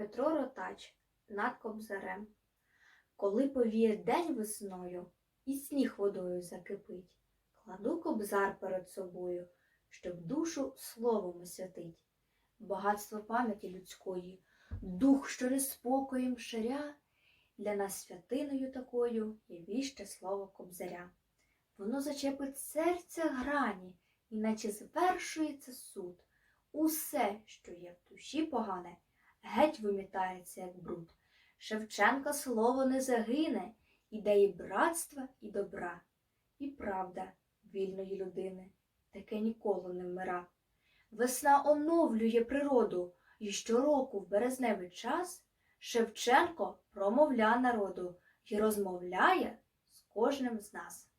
Петро Ротач над Кобзарем. Коли повіє день весною і сніг водою закипить, кладу кобзар перед собою, щоб душу словом освятить. Багатство пам'яті людської, дух, що неспокоєм ширя, для нас святиною такою є віще слово кобзаря. Воно зачепить серця грані, іначе звершується суд. Усе, що є в душі погане, геть вимітається, як бруд. Шевченка слово не загине, ідеї братства і добра, і правда вільної людини, таке ніколи не вмира. Весна оновлює природу, і щороку в березневий час Шевченко промовля народу і розмовляє з кожним з нас.